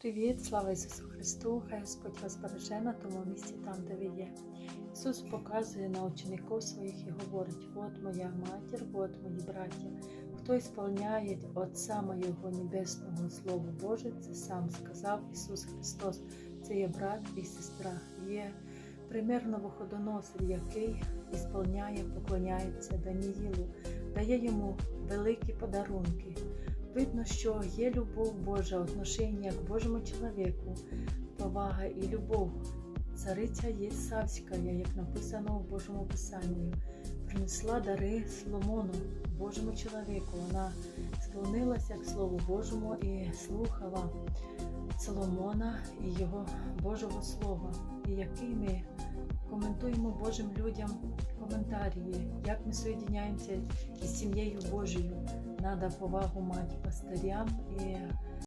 Привіт, слава Ісусу Христу! Господь вас береже на тому місці, там, де ви є. Ісус показує на учеників своїх і говорить: от моя матір, от мої браття. Хто ісполняє Отця Моєго Небесного Слово Боже, це сам сказав Ісус Христос. Це є брат і сестра. Є примір новоходоносив, який ісполняє, поклоняється Даніїлу, дає йому великі подарунки. Видно, що є любов Божа, отношення к Божому чоловіку, повага і любов. Цариця є Савська, як написано в Божому Писанні, принесла дари Соломону, Божому чоловіку. Вона склонилася к Слову Божому і слухала Соломона і його Божого Слова. І який ми коментуємо Божим людям коментарі, як ми соєдиняємося із сім'єю Божою. Надо повагу мати пастирям і